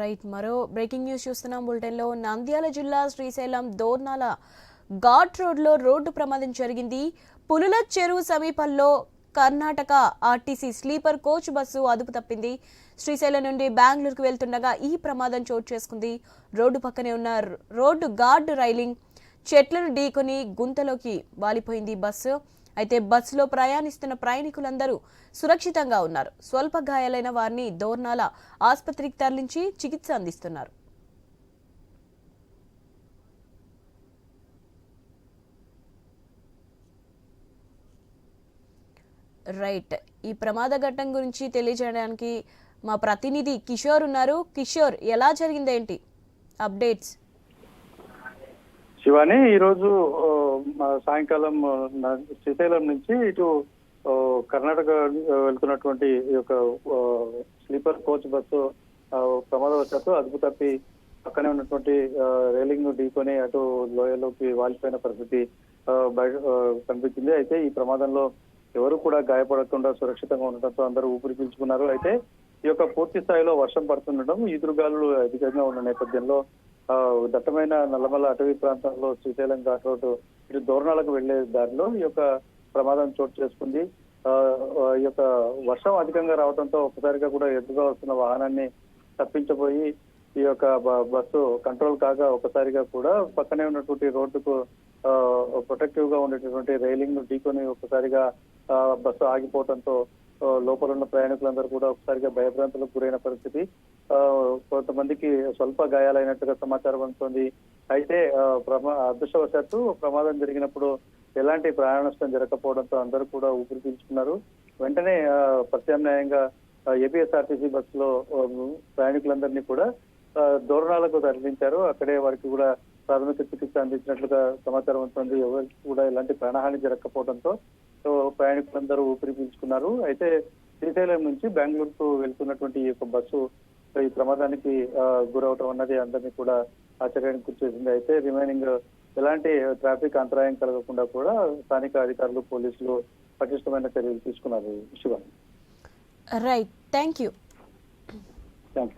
Right మరో breaking news చూస్తున్నాం. బులెటిన్లో నంద్యాల జిల్లా శ్రీశైలం దోర్నాల ఘాట్ రోడ్లో రోడ్డు ప్రమాదం జరిగింది. పులుల చెరువు సమీపంలో Karnataka RTC sleeper coach bus అదుపు తప్పింది. శ్రీశైలం నుండి బెంగళూరుకు వెళ్తుండగా ఈ ప్రమాదం చోటు చేసుకుంది. రోడ్డు పక్కనే ఉన్న రోడ్డు గార్డు రైలింగ్ చెట్లను ఢీకొని గుంతలోకి వాలిపోయింది బస్సు. అయితే బస్సులో ప్రయాణిస్తున్న ప్రయాణికులందరూ సురక్షితంగా ఉన్నారు. స్వల్ప గాయాలైన వారిని దోర్నాల ఆసుపత్రికి తరలించి చికిత్స అందిస్తున్నారు. రైట్. ఈ ప్రమాద ఘట్టం గురించి తెలియజేయడానికి మా ప్రతినిధి కిషోర్ ఉన్నారు. కిషోర్ ఎలా జరిగిందేంటి? అప్డేట్స్. శివాని ఈరోజు సాయంకాలం శ్రీశైలం నుంచి ఇటు కర్ణాటక వెళ్తున్నటువంటి ఈ యొక్క స్లీపర్ కోచ్ బస్సు ఆ, ప్రమాదవశాత్తు అదుపు తప్పి పక్కనే ఉన్నటువంటి రైలింగ్ను ఢీకొని అటు లోయలోకి వాలిపోయిన పరిస్థితి బయట కనిపించింది. అయితే ఈ ప్రమాదంలో ఎవరు కూడా గాయపడకుండా సురక్షితంగా ఉండటంతో అందరూ ఊపిరి పీల్చుకున్నారు. అయితే ఈ యొక్క పూర్తి స్థాయిలో వర్షం పడుతుండటం ఈదురుగాలు అధికంగా ఉన్న నేపథ్యంలో దట్టమైన నల్లమల అటవీ ప్రాంతంలో శ్రీశైలం ఘాట్ రోడ్డు ఇటు దోరణాలకు వెళ్ళే దారిలో ఈ యొక్క ప్రమాదం చోటు చేసుకుంది. ఆ, ఈ యొక్క వర్షం అధికంగా రావడంతో ఒక్కసారిగా కూడా ఎదురుగా వస్తున్న వాహనాన్ని తప్పించబోయి ఈ యొక్క బస్సు కంట్రోల్ కాగా ఒకసారిగా కూడా పక్కనే ఉన్నటువంటి రోడ్డుకు ప్రొటెక్టివ్గా ఉండేటటువంటి రైలింగ్ను ఢీకొని ఒకసారిగా ఆ, బస్సు ఆగిపోవడంతో లోపల ఉన్న ప్రయాణికులందరూ కూడా ఒకసారిగా భయభ్రాంతులకు గురైన పరిస్థితి. ఆ, కొంతమందికి స్వల్ప గాయాలైనట్టుగా సమాచారం అందుతోంది. అయితే ప్రమా అదృష్టవశాత్తు ప్రమాదం జరిగినప్పుడు ఎలాంటి ప్రాణ నష్టం జరగకపోవడంతో అందరూ కూడా ఊపిరి పీల్చుకున్నారు. వెంటనే ప్రత్యామ్నాయంగా ఏపీఎస్ఆర్టీసీ బస్సులో ప్రయాణికులందరినీ కూడా దూరణాలకు తరలించారు. అక్కడే వారికి కూడా ప్రాథమిక చికిత్స అందించినట్లుగా సమాచారం ఉంటుంది ఎవరికి కూడా ఎలాంటి ప్రాణహాని జరగకపోవడంతో ప్రయాణికులందరూ ఊపిరి పీల్చుకున్నారు. అయితే శ్రీశైలం నుంచి బెంగళూరుకు వెళ్తున్నటువంటి ఈ యొక్క బస్సు ఈ ప్రమాదానికి గురవటం అన్నది అందరినీ కూడా ఆశ్చర్యానికి గురిచేసింది అయితే రిమైనింగ్ ఎలాంటి ట్రాఫిక్ అంతరాయం కలగకుండా కూడా స్థానిక అధికారులు పోలీసులు పటిష్టమైన చర్యలు తీసుకున్నారు Shiva right thank you thank you